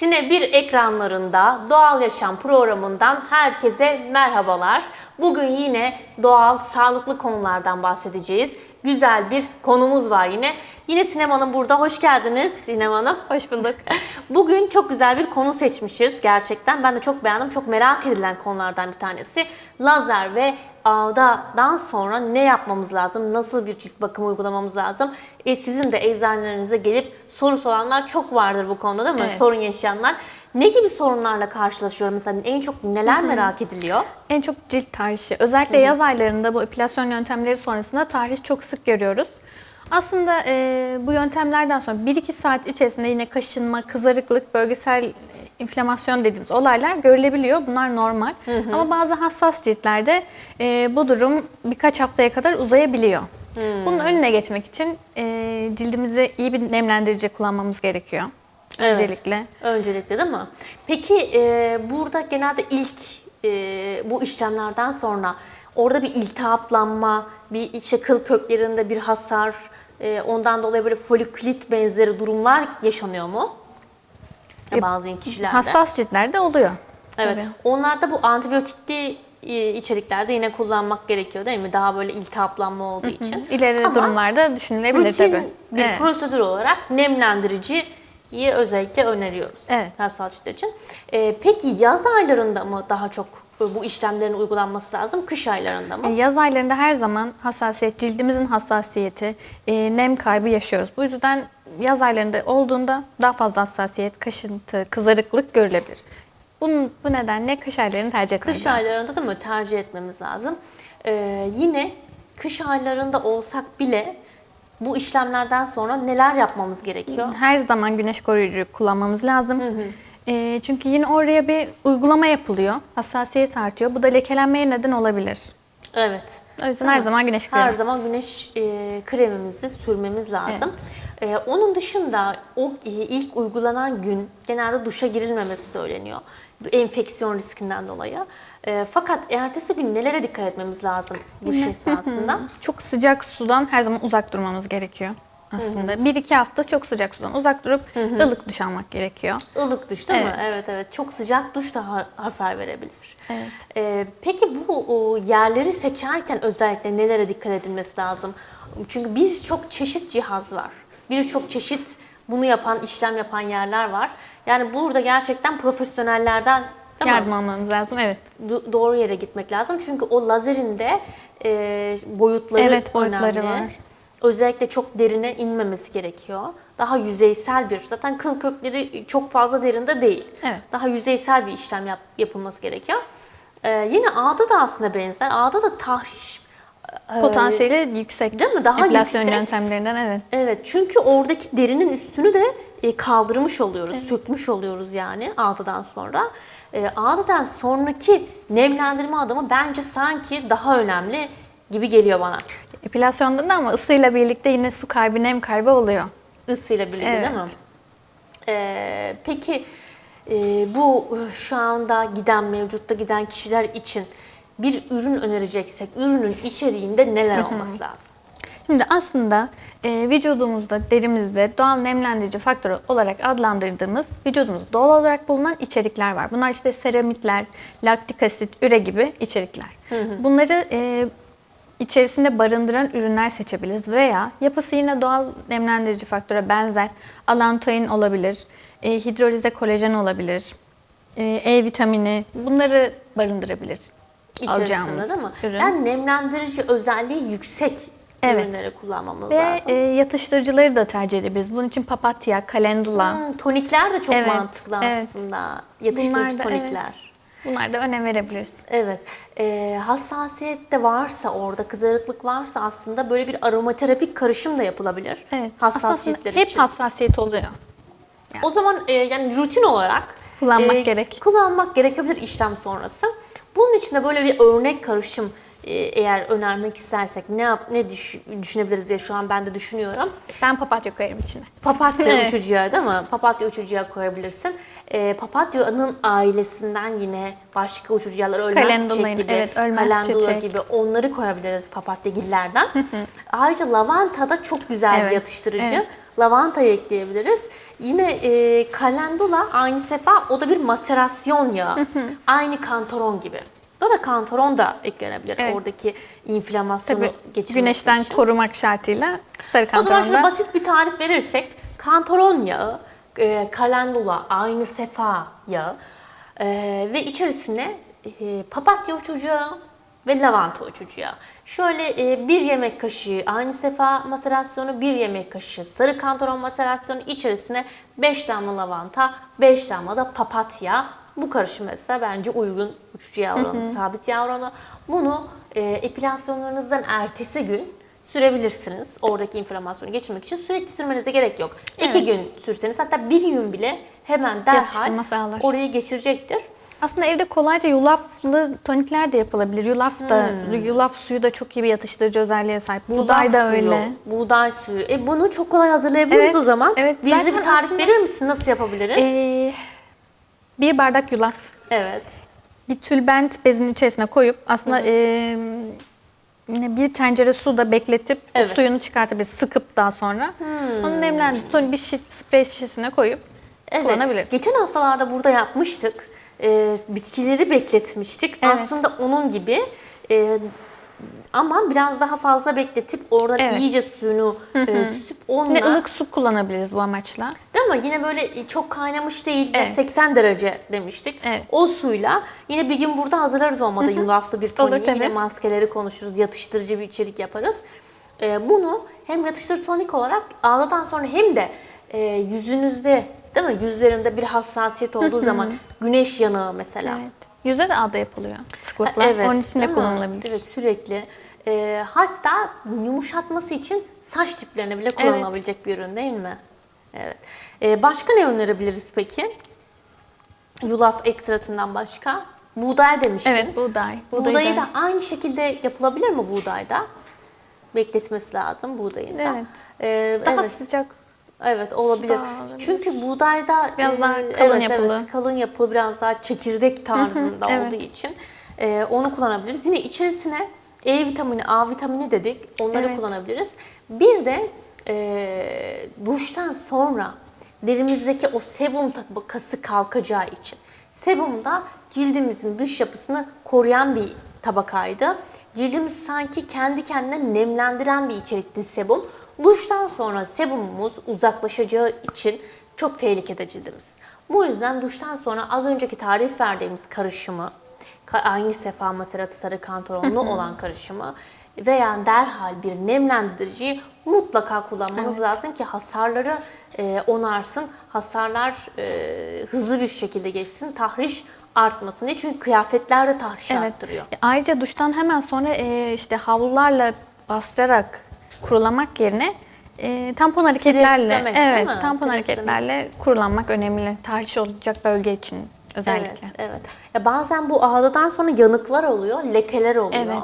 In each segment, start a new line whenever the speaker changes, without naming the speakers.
Sine 1 ekranlarında Doğal Yaşam programından herkese merhabalar. Bugün yine doğal, sağlıklı konulardan bahsedeceğiz. Güzel bir konumuz var yine. Yine Sinem Hanım burada. Hoş geldiniz Sinem Hanım.
Hoş bulduk.
Bugün çok güzel bir konu seçmişiz gerçekten. Ben de çok beğendim. Çok merak edilen konulardan bir tanesi. Lazer ve ağdadan sonra ne yapmamız lazım? Nasıl bir cilt bakımı uygulamamız lazım? E, sizin de eczanelerinize gelip soru soranlar çok vardır bu konuda değil mi?
Evet.
Sorun yaşayanlar. Ne gibi sorunlarla karşılaşıyor mesela? En çok neler merak ediliyor?
En çok cilt tahrişi. Özellikle yaz aylarında bu epilasyon yöntemleri sonrasında tahriş çok sık görüyoruz. Aslında e, bu yöntemlerden sonra 1-2 saat içerisinde yine kaşınma, kızarıklık, bölgesel e, inflamasyon dediğimiz olaylar görülebiliyor. Bunlar normal. Ama bazı hassas ciltlerde e, bu durum birkaç haftaya kadar uzayabiliyor. Bunun önüne geçmek için e, cildimize iyi bir nemlendirici kullanmamız gerekiyor.
Evet.
Öncelikle.
Öncelikle değil mi? Peki e, burada genelde ilk e, bu işlemlerden sonra orada bir iltihaplanma, bir işte kıl köklerinde bir hasar, e, ondan dolayı böyle folikülit benzeri durumlar yaşanıyor mu?
E,
Bazı kişilerde.
Hassas ciltlerde oluyor.
Evet.
Tabii.
Onlarda bu antibiyotikli e, içeriklerde yine kullanmak gerekiyor değil mi? Daha böyle iltihaplanma olduğu için.
İleri
Ama
durumlarda düşünülebilir
rutin
tabii.
bir
Evet.
prosedür olarak nemlendiriciyi özellikle öneriyoruz.
Evet.
Hassas ciltler için. Ee, peki yaz aylarında mı daha çok bu işlemlerin uygulanması lazım? Kış aylarında mı?
E, Yaz aylarında her zaman hassasiyet, cildimizin hassasiyeti, e, nem kaybı yaşıyoruz. Bu yüzden yaz aylarında olduğunda daha fazla hassasiyet, kaşıntı, kızarıklık görülebilir. Bunun, bu nedenle kış aylarını tercih etmemiz
Kış
lazım.
aylarında da mı tercih etmemiz lazım? Ee, yine kış aylarında olsak bile bu işlemlerden sonra neler yapmamız gerekiyor?
Her zaman güneş koruyucu kullanmamız lazım. E, çünkü yine oraya bir uygulama yapılıyor. Hassasiyet artıyor. Bu da lekelenmeye neden olabilir.
Evet.
O yüzden her zaman güneş
Her
kremi.
zaman güneş e, kremimizi sürmemiz lazım. E, onun dışında o e, ilk uygulanan gün genelde duşa girilmemesi söyleniyor. Bu Enfeksiyon riskinden dolayı. E, fakat ertesi gün nelere dikkat etmemiz lazım duş esnasında?
Çok sıcak sudan her zaman uzak durmamız gerekiyor aslında. Bir iki hafta çok sıcak sudan uzak durup ılık duş almak gerekiyor.
Ilık duş değil mi?
Evet.
Evet evet. Çok sıcak duş da ha- hasar verebilir.
Evet.
E, peki bu yerleri seçerken özellikle nelere dikkat edilmesi lazım? Çünkü birçok çeşit cihaz var. Birçok çeşit bunu yapan, işlem yapan yerler var. Yani burada gerçekten profesyonellerden değil mi?
Yardım almamız lazım. Evet.
Do- doğru yere gitmek lazım. Çünkü o lazerin de e, boyutları
Evet, boyutları
önemli.
var.
Özellikle çok derine inmemesi gerekiyor. Daha yüzeysel bir, zaten kıl kökleri çok fazla derinde değil.
Evet.
Daha yüzeysel bir işlem yap- yapılması gerekiyor. E, yine ağda da aslında benzer. Ağda da tahriş e,
Potansiyeli yüksek.
Değil mi? Daha
Epilasyon
yüksek.
yöntemlerinden evet.
Evet çünkü oradaki derinin üstünü de e, kaldırmış oluyoruz, sökmüş oluyoruz yani ağdadan sonra. E, ağdadan sonraki nemlendirme adımı bence sanki daha önemli gibi geliyor bana.
Epilasyonda da ama ısıyla birlikte yine su kaybı, nem kaybı oluyor.
Isıyla birlikte
Evet.
değil mi? E, peki e, bu e, şu anda giden, mevcutta giden kişiler için bir ürün önereceksek ürünün içeriğinde neler olması lazım?
Şimdi aslında e, vücudumuzda, derimizde doğal nemlendirici faktörü olarak adlandırdığımız vücudumuzda doğal olarak bulunan içerikler var. Bunlar işte seramitler, laktik asit, üre gibi içerikler. Bunları e, içerisinde barındıran ürünler seçebiliriz veya yapısı yine doğal nemlendirici faktöre benzer alantoin olabilir, e, hidrolize kolajen olabilir, e, E vitamini bunları barındırabilir.
İçerisinde değil mi?
ürün.
Yani nemlendirici özelliği yüksek
Evet.
ürünleri kullanmamız
Ve
lazım.
e, yatıştırıcıları da tercih edebiliriz. Bunun için papatya, kalendula.
Hmm, tonikler de çok
Evet,
mantıklı
evet.
aslında. Yatıştırıcı
da,
tonikler.
Evet. Bunlar da önem verebiliriz.
Evet. Ee, hassasiyet de varsa orada, kızarıklık varsa aslında böyle bir aromaterapik karışım da yapılabilir.
Evet.
Hassas
Aslında
ciltler
hep
için.
hassasiyet oluyor.
O zaman e, yani rutin olarak
Kullanmak gerek.
Kullanmak gerekebilir işlem sonrası. Bunun için de böyle bir örnek karışım e, eğer önermek istersek ne yap, ne düş- düşünebiliriz diye şu an ben de düşünüyorum.
Ben papatya koyarım içine.
Papatya
Evet.
uçucuya değil mi? Papatya uçucuya koyabilirsin. E, papatya'nın ailesinden yine başka uçucu yağlar, ölmez
Calendula
çiçek gibi,
evet, ölmez
calendula
çiçek.
gibi onları koyabiliriz papatyagillerden. Ayrıca lavanta da çok güzel bir
Evet,
yatıştırıcı.
evet.
Lavantayı ekleyebiliriz. Yine e, calendula aynı sefa o da bir maserasyon yağı. aynı kantaron gibi. Burada kantaron da eklenebilir.
Evet.
Oradaki inflamasyonu
Tabii
geçirmesi
güneşten
için.
korumak şartıyla sarı
O zaman şöyle basit bir tarif verirsek kantaron yağı, e, kalendula, aynı sefa yağı e, ve içerisine e, papatya uçucu yağı ve lavanta uçucu yağı. Şöyle e, bir yemek kaşığı aynı sefa maserasyonu, bir yemek kaşığı sarı kantaron maserasyonu içerisine 5 damla lavanta, 5 damla da papatya. Bu karışım mesela bence uygun uçucu yağ oranı, sabit yağ oranı. Bunu e, epilasyonlarınızdan ertesi gün sürebilirsiniz. Oradaki inflamasyonu geçirmek için sürekli sürmenize gerek yok. İki
Evet.
gün sürseniz hatta bir gün bile hemen derhal
sağlar.
orayı geçirecektir.
Aslında evde kolayca yulaflı tonikler de yapılabilir. Yulaf da, yulaf suyu da çok iyi bir yatıştırıcı özelliğe sahip. Buğday
Yulaf
da
suyu,
öyle.
Buğday suyu. E bunu çok kolay hazırlayabiliriz
Evet,
o zaman.
evet.
Bize bir tarif
aslında-
verir misin? Nasıl yapabiliriz?
Ee, bir bardak yulaf
evet.
bir tülbent bezin içerisine koyup aslında ee, yine bir tencere suda bekletip
Evet. Hmm.
suyunu çıkartabilir. Sıkıp daha sonra. Onu nemlendirip sonra bir şiş, sprey şişesine koyup
Evet.
kullanabiliriz.
Geçen haftalarda burada yapmıştık. Ee, bitkileri bekletmiştik.
Evet.
Aslında onun gibi e, ama biraz daha fazla bekletip oradan
Evet.
iyice suyunu e, süsüp onunla
Yine ılık su kullanabiliriz bu amaçla.
Değil mi? Yine böyle çok kaynamış değil,
Evet.
80 derece demiştik.
Evet.
O suyla yine bir gün burada hazırlarız olmadı yulaflı bir toniği.
Olur, tabii.
Yine maskeleri konuşuruz, yatıştırıcı bir içerik yaparız. Ee, bunu hem yatıştırıcı tonik olarak ağdadan sonra hem de e, yüzünüzde değil mi? Yüzlerinde bir hassasiyet olduğu zaman güneş yanığı mesela.
Evet. Yüze de ağda yapılıyor sıklıkla.
Evet,
Onun için de kullanılabilir.
Evet sürekli. Ee, hatta yumuşatması için saç diplerine bile kullanılabilecek bir ürün değil mi? Evet. Ee, başka ne önerebiliriz peki? Yulaf ekstratından başka? Buğday demiştin.
Evet buğday.
Buğdayı
Buğdayı
da aynı şekilde yapılabilir mi buğdayda? Bekletmesi lazım buğdayın da.
Evet.
Ee,
daha
evet.
sıcak.
Evet olabilir. Çünkü buğdayda
Biraz
e,
daha kalın
evet,
yapılı.
Evet, kalın yapılı biraz daha çekirdek tarzında
evet.
olduğu için e, onu kullanabiliriz. Yine içerisine E vitamini, A vitamini dedik. Onları
Evet.
kullanabiliriz. Bir de e, duştan sonra derimizdeki o sebum tabakası kalkacağı için. Sebum da cildimizin dış yapısını koruyan bir tabakaydı. Cildimiz sanki kendi kendine nemlendiren bir içerikti sebum. Duştan sonra sebumumuz uzaklaşacağı için çok tehlikede cildimiz. Bu yüzden duştan sonra az önceki tarif verdiğimiz karışımı, ka- aynı sefa maseratı sarı kantaronlu olan karışımı veya derhal bir nemlendiriciyi mutlaka kullanmanız lazım ki hasarları e, onarsın. Hasarlar e, hızlı bir şekilde geçsin, tahriş artmasın diye. Çünkü kıyafetler de tahriş
Evet.
arttırıyor.
E, Ayrıca duştan hemen sonra e, işte havlularla bastırarak kurulamak yerine e, tampon hareketlerle
Preslemek, değil
evet
mi?
tampon
Preslemek.
hareketlerle kurulanmak önemli. Tahriş olacak bölge için özellikle.
Evet, evet. Ya bazen bu ağdadan sonra yanıklar oluyor, lekeler oluyor.
Evet.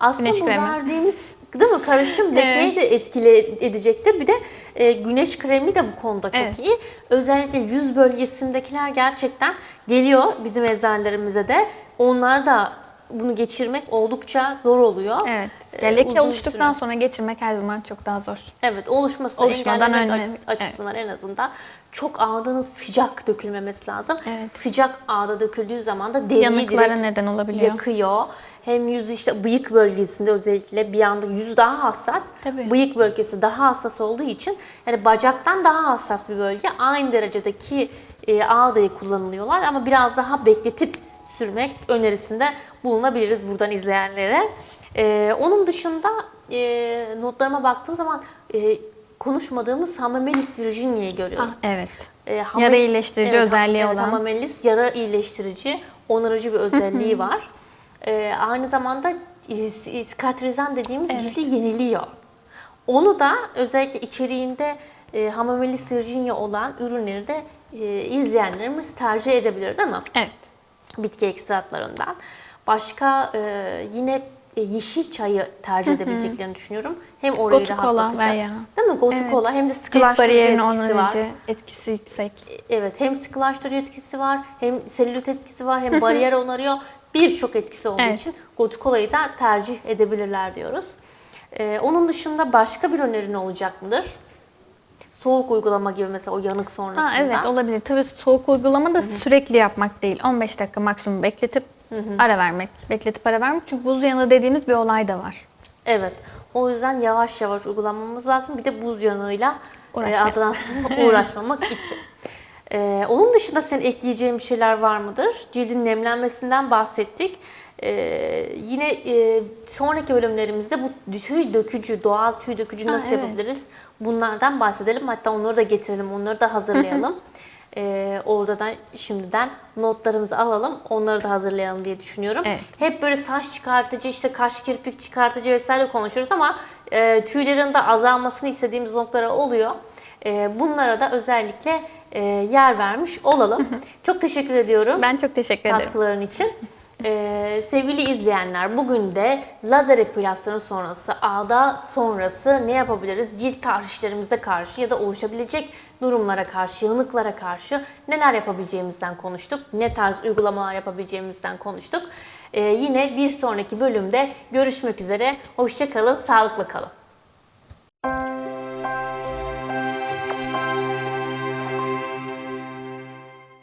Aslında
Güneş
bu
kremi.
verdiğimiz değil mi karışım lekeyi de etkile edecektir. Bir de e, güneş kremi de bu konuda çok
Evet.
iyi. Özellikle yüz bölgesindekiler gerçekten geliyor bizim eczanelerimize de. Onlar da bunu geçirmek oldukça zor oluyor.
Evet.
E,
Ya leke oluştuktan
süre.
sonra geçirmek her zaman çok daha zor.
Evet oluşmasını
Oluşmadan
engellemek
önle-
açısından en azından çok ağdanın sıcak dökülmemesi lazım.
Evet.
Sıcak ağda döküldüğü zaman da deriyi
Yanıklara neden olabiliyor.
yakıyor. Hem yüz işte bıyık bölgesinde özellikle bir anda yüz daha hassas.
Tabii.
Bıyık bölgesi daha hassas olduğu için yani bacaktan daha hassas bir bölge. Aynı derecedeki e, ağdayı kullanılıyorlar ama biraz daha bekletip sürmek önerisinde bulunabiliriz buradan izleyenlere. E, onun dışında e, notlarıma baktığım zaman e, konuşmadığımız Hamamelis virginia'yı görüyorum.
Ah, evet.
E, hama-
Yara iyileştirici özelliği
evet,
olan.
Hamamelis yara iyileştirici, onarıcı bir özelliği var. E, aynı zamanda e, sikatrizan dediğimiz cildi yeniliyor. Onu da özellikle içeriğinde e, Hamamelis virginia olan ürünleri de e, izleyenlerimiz tercih edebilir değil mi?
Evet.
Bitki ekstratlarından. Başka e, yine e, yeşil çayı tercih edebileceklerini düşünüyorum. Hem orayı
Gotukola
rahatlatacak.
veya-
Değil mi? Gotukola
Evet.
hem de sıkılaştırıcı etkisi var.
etkisi yüksek.
Evet hem sıkılaştırıcı etkisi var, hem selülit etkisi var, hem bariyer onarıyor. Birçok etkisi olduğu
Evet.
için Gotukola'yı da tercih edebilirler diyoruz. Ee, onun dışında başka bir önerin olacak mıdır? Soğuk uygulama gibi mesela o yanık sonrasında.
Ha, evet olabilir. Tabii soğuk uygulama da sürekli yapmak değil. 15 dakika maksimum bekletip ara vermek. Bekletip ara vermek. Çünkü buz yanığı dediğimiz bir olay da var.
Evet. O yüzden yavaş yavaş uygulamamız lazım. Bir de buz yanığıyla e, sonra uğraşmamak için. Ee, onun dışında senin ekleyeceğin bir şeyler var mıdır? Cildin nemlenmesinden bahsettik. Ee, yine e, sonraki bölümlerimizde bu tüy dökücü, doğal tüy dökücü nasıl
evet.
yapabiliriz? Bunlardan bahsedelim. Hatta onları da getirelim, onları da hazırlayalım. Ee, orada da şimdiden notlarımızı alalım, onları da hazırlayalım diye düşünüyorum.
Evet.
Hep böyle saç çıkartıcı, işte kaş kirpik çıkartıcı vesaire konuşuyoruz ama e, tüylerin de azalmasını istediğimiz noktalar oluyor. E, bunlara da özellikle e, yer vermiş olalım. çok teşekkür ediyorum
Ben çok teşekkür ederim.
katkıların için. E, sevgili izleyenler bugün de lazer epilasyon sonrası, ağda sonrası ne yapabiliriz? Cilt tahrişlerimize karşı ya da oluşabilecek durumlara karşı, yanıklara karşı neler yapabileceğimizden konuştuk. Ne tarz uygulamalar yapabileceğimizden konuştuk. E, yine bir sonraki bölümde görüşmek üzere. Hoşça kalın, sağlıklı kalın.